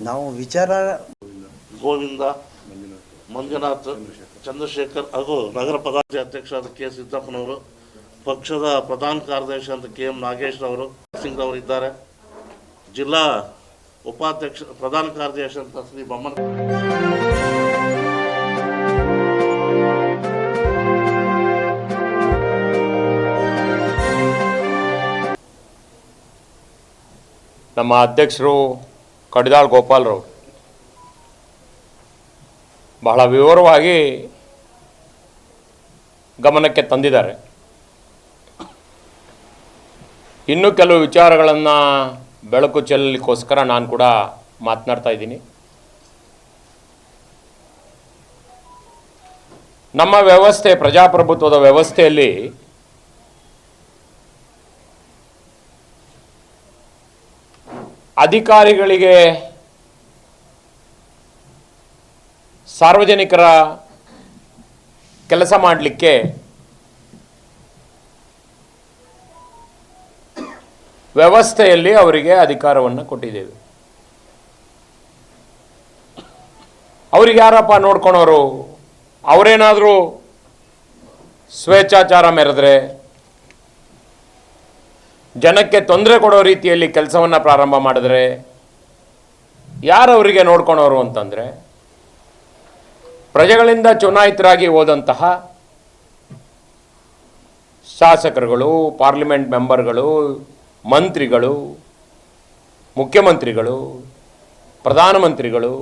ನಾವು ವಿಚಾರ ಗೋವಿಂದ ಮಂಜುನಾಥ್ ಚಂದ್ರಶೇಖರ್ ಹಾಗೂ ನಗರ ಪದಾಧಿಕಾರಿ ಅಧ್ಯಕ್ಷರಾದ ಕೆ ಸಿದ್ದಪ್ಪನವರು ಪಕ್ಷದ ಪ್ರಧಾನ ಕಾರ್ಯದರ್ಶಿ ಅಂತ ಕೆ ಎಂ ನಾಗೇಶ್ ಅವರು ಸಿಂಗ್ ಅವರು ಇದ್ದಾರೆ. ಜಿಲ್ಲಾ ಉಪಾಧ್ಯಕ್ಷ ಪ್ರಧಾನ ಕಾರ್ಯದರ್ಶಿ ಅಂತ ಶ್ರೀ ಬೊಮ್ಮನ ನಮ್ಮ ಅಧ್ಯಕ್ಷರು ಕಡಿದಾಳ್ ಗೋಪಾಲ್ರವರು ಬಹಳ ವಿವರವಾಗಿ ಗಮನಕ್ಕೆ ತಂದಿದ್ದಾರೆ. ಇನ್ನೂ ಕೆಲವು ವಿಚಾರಗಳನ್ನು ಬೆಳಕು ಚೆಲ್ಲಲಿಕ್ಕೋಸ್ಕರ ನಾನು ಕೂಡ ಮಾತನಾಡ್ತಾ ಇದ್ದೀನಿ. ನಮ್ಮ ವ್ಯವಸ್ಥೆ, ಪ್ರಜಾಪ್ರಭುತ್ವದ ವ್ಯವಸ್ಥೆಯಲ್ಲಿ ಅಧಿಕಾರಿಗಳಿಗೆ ಸಾರ್ವಜನಿಕರ ಕೆಲಸ ಮಾಡಲಿಕ್ಕೆ ವ್ಯವಸ್ಥೆಯಲ್ಲಿ ಅವರಿಗೆ ಅಧಿಕಾರವನ್ನು ಕೊಟ್ಟಿದ್ದೇವೆ. ಅವ್ರಿಗೆ ಯಾರಪ್ಪ ನೋಡ್ಕೊಳೋರು? ಅವರೇನಾದರೂ ಸ್ವೇಚ್ಛಾಚಾರ ಮೆರೆದ್ರೆ ಜನಕ್ಕೆ ತೊಂದರೆ ಕೊಡೋ ರೀತಿಯಲ್ಲಿ ಕೆಲಸವನ್ನು ಪ್ರಾರಂಭ ಮಾಡಿದ್ರೆ ಯಾರು ಅವರಿಗೆ ನೋಡ್ಕೊಳೋರು ಅಂತಂದರೆ ಪ್ರಜೆಗಳಿಂದ ಚುನಾಯಿತರಾಗಿ ಹೋದಂತಹ ಶಾಸಕರುಗಳು, ಪಾರ್ಲಿಮೆಂಟ್ ಮೆಂಬರ್ಗಳು, ಮಂತ್ರಿಗಳು, ಮುಖ್ಯಮಂತ್ರಿಗಳು, ಪ್ರಧಾನಮಂತ್ರಿಗಳು,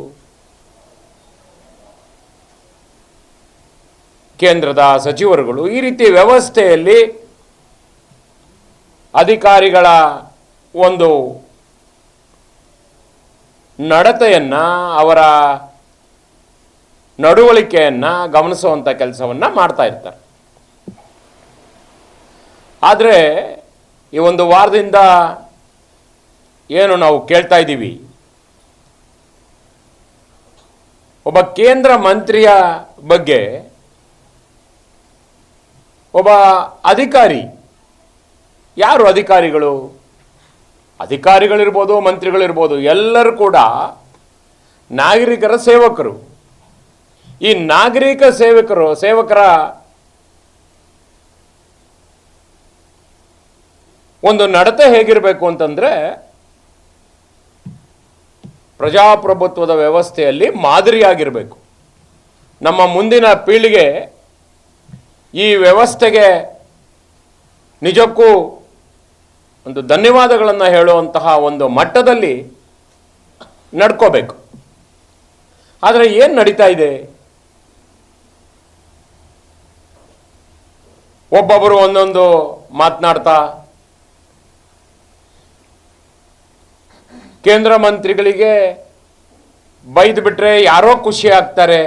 ಕೇಂದ್ರದ ಸಚಿವರುಗಳು ಈ ರೀತಿ ವ್ಯವಸ್ಥೆಯಲ್ಲಿ ಅಧಿಕಾರಿಗಳ ಒಂದು ನಡತೆಯನ್ನು, ಅವರ ನಡವಳಿಕೆಯನ್ನು ಗಮನಿಸುವಂಥ ಕೆಲಸವನ್ನು ಮಾಡ್ತಾ ಇರ್ತಾರೆ. ಆದರೆ ಈ ಒಂದು ವಾರದಿಂದ ಏನು ನಾವು ಕೇಳ್ತಾ ಇದ್ದೀವಿ? ಒಬ್ಬ ಕೇಂದ್ರ ಮಂತ್ರಿಯ ಬಗ್ಗೆ ಒಬ್ಬ ಅಧಿಕಾರಿ ಯಾರು ಅಧಿಕಾರಿಗಳು? ಅಧಿಕಾರಿಗಳಿರ್ಬೋದು, ಮಂತ್ರಿಗಳಿರ್ಬೋದು, ಎಲ್ಲರೂ ಕೂಡ ನಾಗರಿಕರ ಸೇವಕರು. ಈ ನಾಗರಿಕ ಸೇವಕರು, ಸೇವಕರ ಒಂದು ನಡತೆ ಹೇಗಿರಬೇಕು ಅಂತಂದರೆ, ಪ್ರಜಾಪ್ರಭುತ್ವದ ವ್ಯವಸ್ಥೆಯಲ್ಲಿ ಮಾದರಿಯಾಗಿರಬೇಕು. ನಮ್ಮ ಮುಂದಿನ ಪೀಳಿಗೆ ಈ ವ್ಯವಸ್ಥೆಗೆ ನಿಜಕ್ಕೂ ಒಂದು ಧನ್ಯವಾದಗಳನ್ನು ಹೇಳುವಂತಹ ಒಂದು ಮಟ್ಟದಲ್ಲಿ ನಡ್ಕೋಬೇಕು. ಆದರೆ ಏನು ನಡೀತಾ ಇದೆ? ಒಬ್ಬೊಬ್ಬರು ಒಂದೊಂದು ಮಾತನಾಡ್ತಾ, ಕೇಂದ್ರ ಮಂತ್ರಿಗಳಿಗೆ ಬೈದು ಬಿಟ್ರೆ ಯಾರೋ ಖುಷಿ ಆಗ್ತಾರೆ.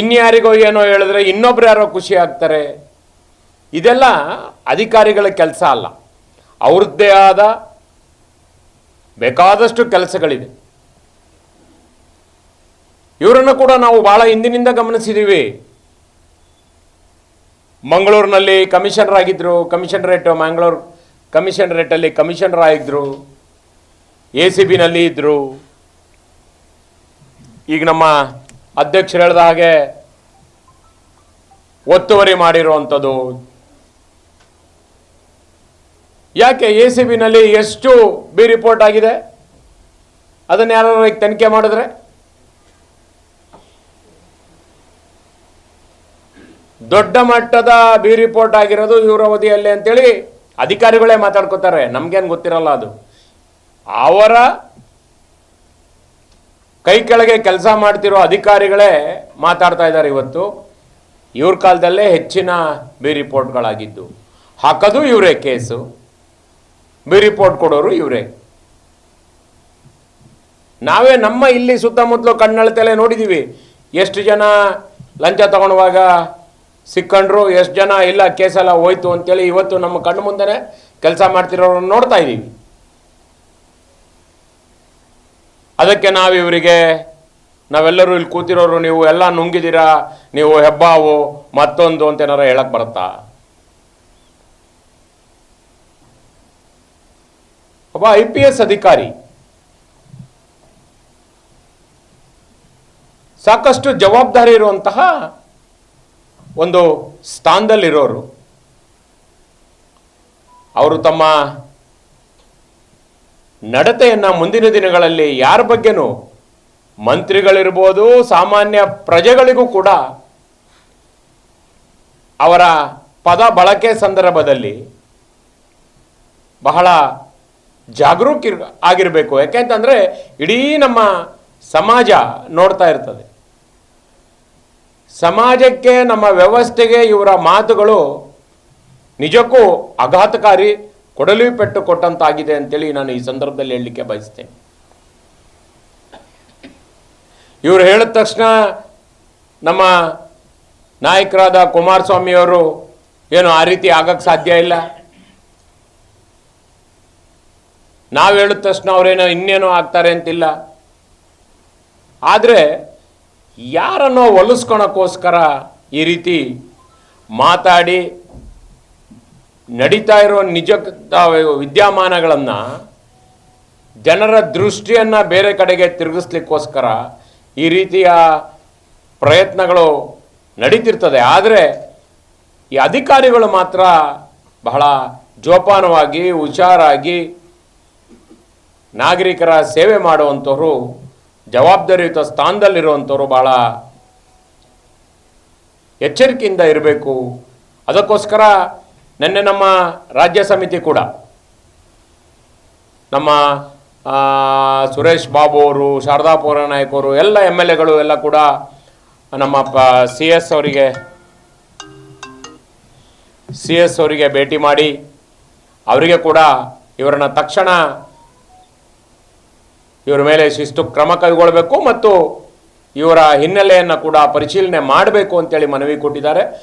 ಇನ್ಯಾರಿಗೋ ಏನೋ ಹೇಳಿದ್ರೆ ಇನ್ನೊಬ್ರು ಯಾರೋ ಖುಷಿ ಆಗ್ತಾರೆ. ಇದೆಲ್ಲ ಅಧಿಕಾರಿಗಳ ಕೆಲಸ ಅಲ್ಲ. ಅವ್ರದ್ದೇ ಆದ ಬೇಕಾದಷ್ಟು ಕೆಲಸಗಳಿದೆ. ಇವರನ್ನು ಕೂಡ ನಾವು ಭಾಳ ಹಿಂದಿನಿಂದ ಗಮನಿಸಿದ್ದೀವಿ ಮಂಗಳೂರಿನಲ್ಲಿ ಕಮಿಷನರ್ ಆಗಿದ್ರು, ಕಮಿಷನರೇಟ್ ಮ್ಯಾಂಗ್ಳೂರ್ ಕಮಿಷನರೇಟಲ್ಲಿ ಕಮಿಷನರ್ ಆಗಿದ್ರು ಎ ಸಿ ಬಿನಲ್ಲಿ ಇದ್ದರು ಈಗ ನಮ್ಮ ಅಧ್ಯಕ್ಷರು ಹೇಳಿದ ಹಾಗೆ ಒತ್ತುವರಿ ಮಾಡಿರುವಂಥದ್ದು ಯಾಕೆ ಎ ಸಿ ಬಿನಲ್ಲಿ ಎಷ್ಟು ಬಿ ರಿಪೋರ್ಟ್ ಆಗಿದೆ? ಅದನ್ನು ಯಾರು ಈಗ ತನಿಖೆ ಮಾಡಿದ್ರೆ? ದೊಡ್ಡ ಮಟ್ಟದ ಬಿ ರಿಪೋರ್ಟ್ ಆಗಿರೋದು ಇವರ ಅವಧಿಯಲ್ಲಿ ಅಂತೇಳಿ ಅಧಿಕಾರಿಗಳೇ ಮಾತಾಡ್ಕೋತಾರೆ. ನಮ್ಗೇನು ಗೊತ್ತಿರಲ್ಲ ಅದು. ಅವರ ಕೈ ಕೆಳಗೆ ಕೆಲಸ ಮಾಡ್ತಿರೋ ಅಧಿಕಾರಿಗಳೇ ಮಾತಾಡ್ತಾ ಇದ್ದಾರೆ ಇವತ್ತು. ಇವ್ರ ಕಾಲದಲ್ಲೇ ಹೆಚ್ಚಿನ ಬಿ ರಿಪೋರ್ಟ್ಗಳಾಗಿದ್ದು. ಹಾಕೋದು ಇವರೇ ಕೇಸು. ಬಿ ರಿಪೋರ್ಟ್ ಕೊಡೋರು ಇವರೇ. ನಾವೇ ನಮ್ಮ ಇಲ್ಲಿ ಸುತ್ತಮುತ್ತಲು ಕಣ್ಣಳತೆಲೆ ನೋಡಿದ್ದೀವಿ ಎಷ್ಟು ಜನ ಲಂಚ ತಗೊಳ್ಳುವಾಗ ಸಿಕ್ಕಂಡ್ರು, ಎಷ್ಟು ಜನ ಇಲ್ಲ ಕೇಸೆಲ್ಲ ಹೋಯ್ತು ಅಂತೇಳಿ ಇವತ್ತು ನಮ್ಮ ಕಣ್ಣು ಮುಂದೆನೆ ಕೆಲಸ ಮಾಡ್ತಿರೋರನ್ನ ನೋಡ್ತಾ ಇದ್ದೀವಿ ಅದಕ್ಕೆ ನಾವು ಇವರಿಗೆ, ನಾವೆಲ್ಲರೂ ಇಲ್ಲಿ ಕೂತಿರೋರು, ನೀವು ಎಲ್ಲ ನುಂಗಿದ್ದೀರಾ ನೀವು ಹೆಬ್ಬಾವು ಮತ್ತೊಂದು ಅಂತ ಏನಾರ ಹೇಳಕ್ ಬರುತ್ತಾ? ಒಬ್ಬ ಐ ಪಿ ಎಸ್ ಅಧಿಕಾರಿ. ಸಾಕಷ್ಟು ಜವಾಬ್ದಾರಿ ಇರುವಂತಹ ಒಂದು ಸ್ಥಾನದಲ್ಲಿರೋರು. ಅವರು ತಮ್ಮ ನಡತೆಯನ್ನು ಮುಂದಿನ ದಿನಗಳಲ್ಲಿ ಯಾರ ಬಗ್ಗೆನೂ ಮಂತ್ರಿಗಳಿರ್ಬೋದು, ಸಾಮಾನ್ಯ ಪ್ರಜೆಗಳಿಗೂ ಕೂಡ ಅವರ ಪದ ಬಳಕೆ ಸಂದರ್ಭದಲ್ಲಿ ಬಹಳ ಜಾಗರೂಕ ಆಗಿರಬೇಕು. ಯಾಕೆಂತಂದರೆ ಇಡೀ ನಮ್ಮ ಸಮಾಜ ನೋಡ್ತಾ ಇರ್ತದೆ. ಸಮಾಜಕ್ಕೆ, ನಮ್ಮ ವ್ಯವಸ್ಥೆಗೆ ಇವರ ಮಾತುಗಳು ನಿಜಕ್ಕೂ ಆಘಾತಕಾರಿ ಕೊಡಲಿ ಪೆಟ್ಟು ಕೊಟ್ಟಂತಾಗಿದೆ ಅಂತೇಳಿ ನಾನು ಈ ಸಂದರ್ಭದಲ್ಲಿ ಹೇಳಲಿಕ್ಕೆ ಬಯಸ್ತೇನೆ. ಇವರು ಹೇಳಿದ ತಕ್ಷಣ ನಮ್ಮ ನಾಯಕರಾದ ಕುಮಾರಸ್ವಾಮಿಯವರು ಏನು ಆ ರೀತಿ ಆಗಕ್ಕೆ ಸಾಧ್ಯ ಇಲ್ಲ? ನಾವು ಹೇಳಿದ ತಕ್ಷಣ ಅವರೇನೋ ಇನ್ನೇನೋ ಆಗ್ತಾರೆ ಅಂತಿಲ್ಲ. ಆದರೆ ಯಾರನ್ನೋ ಒಲಿಸ್ಕೊಳಕ್ಕೋಸ್ಕರ ಈ ರೀತಿ ಮಾತಾಡಿ ನಡೀತಾ ಇರೋ ನಿಜ ವಿದ್ಯಮಾನಗಳನ್ನು ಜನರ ದೃಷ್ಟಿಯನ್ನು ಬೇರೆ ಕಡೆಗೆ ತಿರುಗಿಸ್ಲಿಕ್ಕೋಸ್ಕರ ಈ ರೀತಿಯ ಪ್ರಯತ್ನಗಳು ನಡೀತಿರ್ತದೆ. ಆದರೆ ಈ ಅಧಿಕಾರಿಗಳು ಮಾತ್ರ ಬಹಳ ಜೋಪಾನವಾಗಿ, ಹುಷಾರಾಗಿ ನಾಗರಿಕರ ಸೇವೆ ಮಾಡುವಂಥವರು ಜವಾಬ್ದಾರಿಯುತ ಸ್ಥಾನದಲ್ಲಿರುವಂಥವರು ಭಾಳ ಎಚ್ಚರಿಕೆಯಿಂದ ಇರಬೇಕು. ಅದಕ್ಕೋಸ್ಕರ ನಿನ್ನೆ ನಮ್ಮ ರಾಜ್ಯ ಸಮಿತಿ ಕೂಡ, ನಮ್ಮ ಸುರೇಶ್ ಬಾಬು ಅವರು, ಶಾರದಾ ಪೌರ ನಾಯಕರು ಎಲ್ಲ ಎಂ ಎಲ್ ಎಗಳು ಎಲ್ಲ ಕೂಡ ನಮ್ಮ ಪ, ಸಿ ಎಸ್ ಅವರಿಗೆ, ಸಿ ಎಸ್ ಅವರಿಗೆ ಭೇಟಿ ಮಾಡಿ, ಅವರಿಗೆ ಕೂಡ ಇವರನ್ನ ತಕ್ಷಣ ಇವರ ಮೇಲೆ ಶಿಸ್ತು ಕ್ರಮ ಕೈಗೊಳ್ಳಬೇಕು ಮತ್ತು ಇವರ ಹಿನ್ನೆಲೆಯನ್ನು ಕೂಡ ಪರಿಶೀಲನೆ ಮಾಡಬೇಕು ಅಂತೇಳಿ ಮನವಿ ಕೊಟ್ಟಿದ್ದಾರೆ.